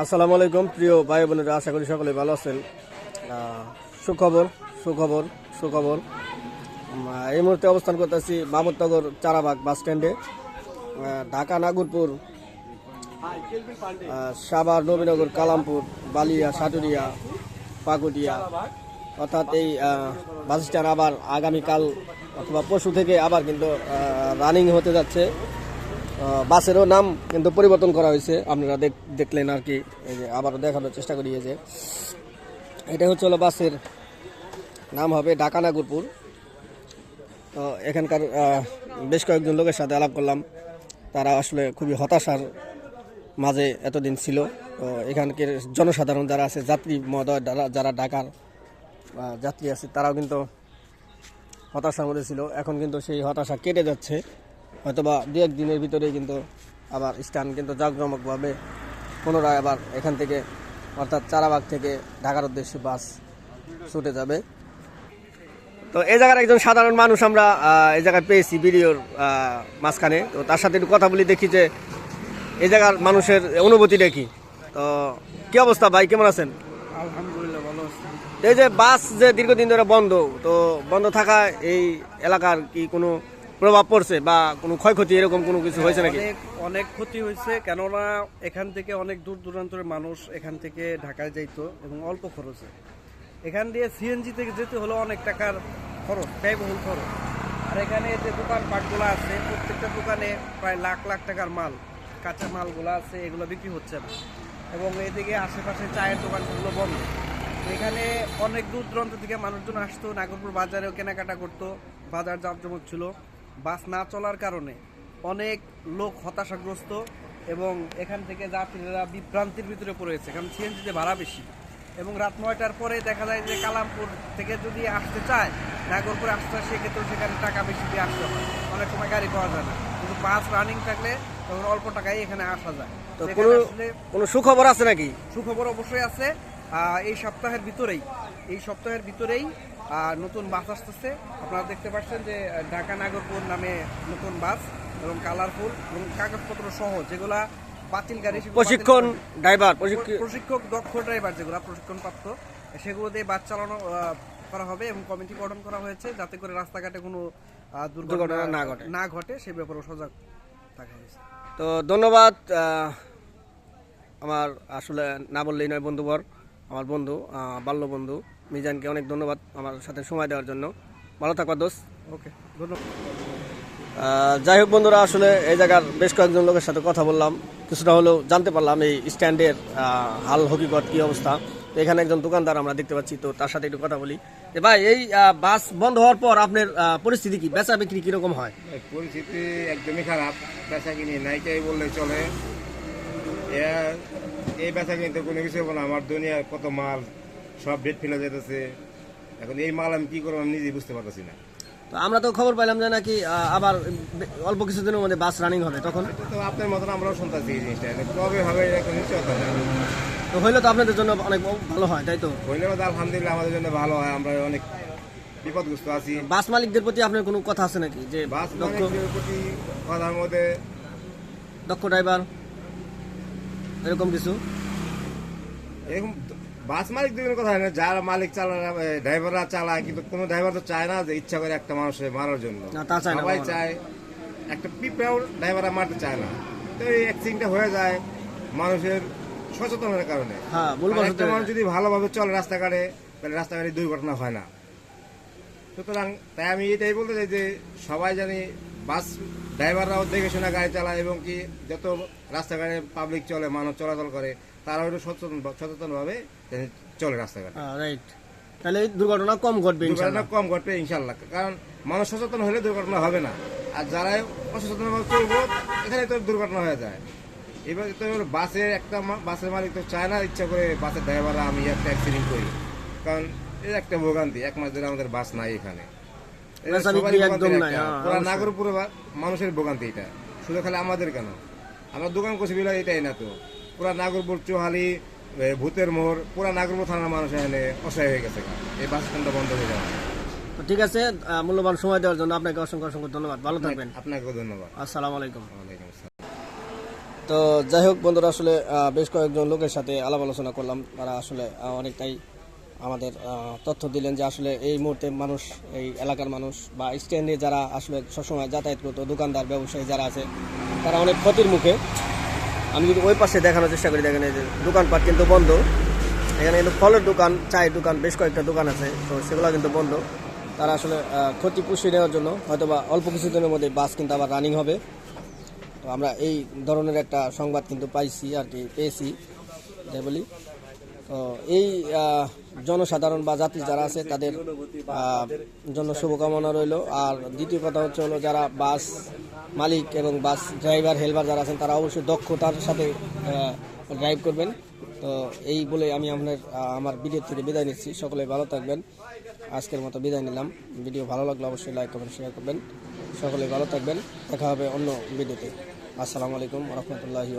আসসালামু আলাইকুম, প্রিয় ভাই বোনেরা, আশা করি সকলে ভালো আছেন। সুখবর সুখবর সুখবর। এই মুহূর্তে অবস্থান করতেছি মামুদনগর চারাবাগ বাস স্ট্যান্ডে। ঢাকা, নাগরপুর সাভার, নবীনগর, কালামপুর, বালিয়া, সাটুরিয়া, পাকুটিয়া। অর্থাৎ এই বাস স্ট্যান্ড আবার আগামীকাল অথবা পশু থেকে আবার কিন্তু রানিং হতে যাচ্ছে। বাসেরও নাম কিন্তু পরিবর্তন করা হয়েছে। আপনারা দেখ- দেখলেন আর কি, এই যে আবারও দেখানোর চেষ্টা করি যে। এটা হচ্ছে হলো বাসের নাম হবে ঢাকা নাগরপুর। তো এখানকার বেশ কয়েকজন লোকের সাথে আলাপ করলাম। তারা আসলে খুবই হতাশার মাঝে এতদিন ছিল। তো এখানকার জনসাধারণ যারা আছে, যাত্রী মহোদয় যারা যারা ঢাকার যাত্রী আছে, তারাও কিন্তু হতাশার মধ্যে ছিল। এখন কিন্তু সেই হতাশা কেটে যাচ্ছে। হয়তোবা দু এক দিনের ভিতরেই কিন্তু আবার স্ট্যান্ড কিন্তু জাঁকজমকভাবে পুনরায় আবার এখান থেকে অর্থাৎ চারাবাগ থেকে ঢাকার উদ্দেশ্যে বাস ছুটে যাবে। তো এই জায়গার একজন সাধারণ মানুষ আমরা এই জায়গায় পেয়েছি ভিডিওর আহ, মাঝখানে। তো তার সাথে একটু কথা বলি দেখি যে এই জায়গার মানুষের অনুভূতিটা কি? তো কি অবস্থা ভাই কেমন আছেন? আলহামদুলিল্লাহ ভালো এই যে বাস যে দীর্ঘদিন ধরে বন্ধ তো বন্ধ থাকায় এই এলাকার কি কোনো প্রভাব পড়ছে বা কোনো ক্ষয়ক্ষতি এরকম কোনো কিছু হয়েছে নাকি? অনেক অনেক ক্ষতি হয়েছে, কেননা এখান থেকে অনেক দূর দূরান্তরের মানুষ এখান থেকে ঢাকায় যাইতো এবং অল্প খরচে। এখান দিয়ে সিএনজি থেকে যেতে হলো অনেক টাকার খরচ, ব্যয়বহুল খরচ। আর এখানে যে দোকানপাটগুলো আছে, প্রত্যেকটা দোকানে প্রায় লাখ লাখ টাকার মাল, কাঁচা মালগুলো আছে, এগুলো বিক্রি হচ্ছে না। এবং এদিকে আশেপাশে চায়ের দোকানগুলো বন্ধ। এখানে অনেক দূর দূরান্ত থেকে মানুষজন আসতো, নাগরপুর বাজারেও কেনাকাটা করতো, বাজার জাঁকজমক ছিল। বাস না চলার কারণে অনেক লোক হতাশাগ্রস্ত এবং এখান থেকে যাত্রীরা বিভ্রান্তির ভিতরে পড়েছে কারণ সিএনজিতে ভাড়া বেশি। এবং রাত নয়টার পরে দেখা যায় যে কালামপুর থেকে যদি আসতে চায় নাগরপুর আসতে হয় সেক্ষেত্রে সেখানে টাকা বেশি দিয়ে আসতে হয়। অনেক সময় গাড়ি পাওয়া যায় না। কিন্তু বাস রানিং থাকলে তখন অল্প টাকায় এখানে আসা যায়। তো কোনো সুখবর আছে নাকি? সুখবর অবশ্যই আছে। আহ, এই সপ্তাহের ভিতরেই এই সপ্তাহের ভিতরেই আহ, নতুন বাস আসতেছে। আপনারা দেখতে পাচ্ছেন যে ঢাকা নাগরপুর নামে নতুন বাস এবং কালারফুল এবং কাগজপত্র সহ যেগুলা বাতিল গাড়ি প্রশিক্ষণ ড্রাইভার প্রশিক্ষক দক্ষ ড্রাইভার যেগুলো প্রশিক্ষণ প্রাপ্ত সেগুলো দিয়ে বাস চালানো করা হবে এবং কমিটি গঠন করা হয়েছে যাতে করে রাস্তাঘাটে কোনো দুর্ঘটনা দুর্ঘটনা না ঘটে। না ঘটে সে ব্যাপারে সজাগ থাকা হয়েছে। তো ধন্যবাদ আমার আসলে না বললেই নয় বন্ধুবর। আমার বন্ধু বাল্য বন্ধু মিজানকে অনেক ধন্যবাদ আমার সাথে সময় দেওয়ার জন্য। ভালো থাকবা দোস্ত। ওকে ধন্যবাদ। যাই হোক বন্ধুরা আসলে এই জায়গার বেশ কয়েকজন লোকের সাথে কথা বললাম। কিছুটা হলেও জানতে পারলাম এই স্ট্যান্ডের হাল হকিকত কি অবস্থা। তো এখানে একজন দোকানদার আমরা দেখতে পাচ্ছি তো তার সাথে একটু কথা বলি। যে ভাই এই বাস বন্ধ হওয়ার পর আপনার পরিস্থিতি কি? বেচা বিক্রি কীরকম হয়? পরিস্থিতি একদমই খারাপ। বেচা কিনি নাইটাই বললে চলে। এই বেচা কিন্তু কোনো কিছু হবে না আমার দুনিয়ার কত মাল সব ডেট ফেলে যেতেছে এখন এই মাল আমি কি করব আমি নিজেই বুঝতে পারতেছি না। তো আমরা তো খবর পাইলাম যে নাকি আবার অল্প কিছুদিনের মধ্যে বাস রানিং হবে তখন? তো আপনার মতন আমরাও শুনতেছি এই জিনিসটা কবে হবে এটা নিশ্চয়তা তো হইলে তো আপনাদের জন্য অনেক ভালো হয় তাই তো? হইলেও তো আলহামদুলিল্লাহ আমাদের জন্য ভালো হয় আমরা অনেক বিপদগ্রস্ত আছি। বাস মালিকদের প্রতি আপনার কোনো কথা আছে নাকি যে বাস দক্ষ মালিকদের প্রতি কথার মধ্যে দক্ষ ড্রাইভার এরকম কিছু? এরকম বাস মালিকদের কোনো কথা হয় না যারা মালিক চালায় ড্রাইভাররা চালায় কিন্তু কোনো ড্রাইভার তো চায় না যে ইচ্ছা করে একটা মানুষের মারার জন্য। না, তা চায় না সবাই চায় একটা পিঁপড়াও ড্রাইভাররা মারতে চায় না। তো এই অ্যাক্সিডেন্টটা হয়ে যায় মানুষের সচেতনের কারণে। হ্যাঁ ভুল একটা মানুষ যদি ভালোভাবে চলে রাস্তাঘাটে তাহলে রাস্তাঘাটে দুর্ঘটনা হয় না। সুতরাং তাই আমি এটাই বলতে চাই যে সবাই জানি বাস ড্রাইভাররাও দেখে শোনা গাড়ি চালায় এবং কি যত রাস্তাঘাটে পাবলিক চলে মানুষ চলাচল করে তারাও একটু সচেতন সচেতনভাবে চলে রাস্তাঘাটে। রাইট তাহলে দুর্ঘটনা কম ঘটবে দুর্ঘটনা কম ঘটবে ইনশাল্লাহ কারণ মানুষ সচেতন হলে দুর্ঘটনা হবে না। আর যারা অসচেতনভাবে চলবো এখানে তো দুর্ঘটনা হয়ে যায়। এবার তো বাসের একটা বাসের মালিক তো চায় না ইচ্ছা করে বাসের ড্রাইভাররা আমি একটা অ্যাক্সিডেন্ট করি। কারণ এর একটা ভোগান্তি এক মাস ধরে আমাদের বাস নাই এখানে। বেচা বিক্রি একদম নাই, একটা। হ্যাঁ, পুরা মানুষের ভোগান্তি এটা। শুধু খালি আমাদের কেন? আমরা দোকান করছি বিলা এটাই না তো। পুরা নাগরপুর চোহালি ভূতের পুরা নাগরপুর থানার মানুষ এখানে অসহায় হয়ে গেছে এই বাস স্ট্যান্ডটা বন্ধ হয়ে যাওয়া ঠিক আছে মূল্যবান সময় দেওয়ার জন্য আপনাকে অসংখ্য অসংখ্য ধন্যবাদ। ভালো থাকবেন। আপনাকেও ধন্যবাদ। আসসালামু আলাইকুম। ওয়ালাইকুম আসসালাম। তো তো যাই হোক বন্ধুরা আসলে বেশ কয়েকজন লোকের সাথে আলাপ আলোচনা করলাম। তারা আসলে অনেকটাই আমাদের তথ্য দিলেন যে আসলে এই মুহূর্তে মানুষ, এই এলাকার মানুষ বা স্ট্যান্ডে যারা আসলে সবসময় যাতায়াত করতো দোকানদার, ব্যবসায়ী যারা আছে, তারা অনেক ক্ষতির মুখে। আমি যদি ওই পাশে দেখানোর চেষ্টা করি, দেখেন এই যে দোকানপাট কিন্তু বন্ধ। এখানে কিন্তু ফলের দোকান, চায়ের দোকান, বেশ কয়েকটা দোকান আছে, তো সেগুলো কিন্তু বন্ধ। তারা আসলে ক্ষতি পুষিয়ে নেওয়ার জন্য হয়তোবা অল্প কিছুদিনের মধ্যে বাস কিন্তু আবার রানিং হবে। তো আমরা এই ধরনের একটা সংবাদ কিন্তু পাইছি আর কি, পেয়েছি যাই বলি। তো এই জনসাধারণ বা যাত্রী যারা আছে তাদের জন্য শুভকামনা রইল। আর দ্বিতীয় কথা হচ্ছে হলো যারা বাস মালিক এবং বাস ড্রাইভার, হেলপার যারা আছেন, তারা অবশ্যই দক্ষতার সাথে ড্রাইভ করবেন। তো এই বলে আমি আপনার আমার ভিডিও থেকে বিদায় নিচ্ছি। সকলে ভালো থাকবেন। আজকের মতো বিদায় নিলাম। ভিডিও ভালো লাগলে অবশ্যই লাইক করবেন শেয়ার করবেন। সকলে ভালো থাকবেন। দেখা হবে অন্য ভিডিওতে আসসালামু আলাইকুম রহমতুল্লাহি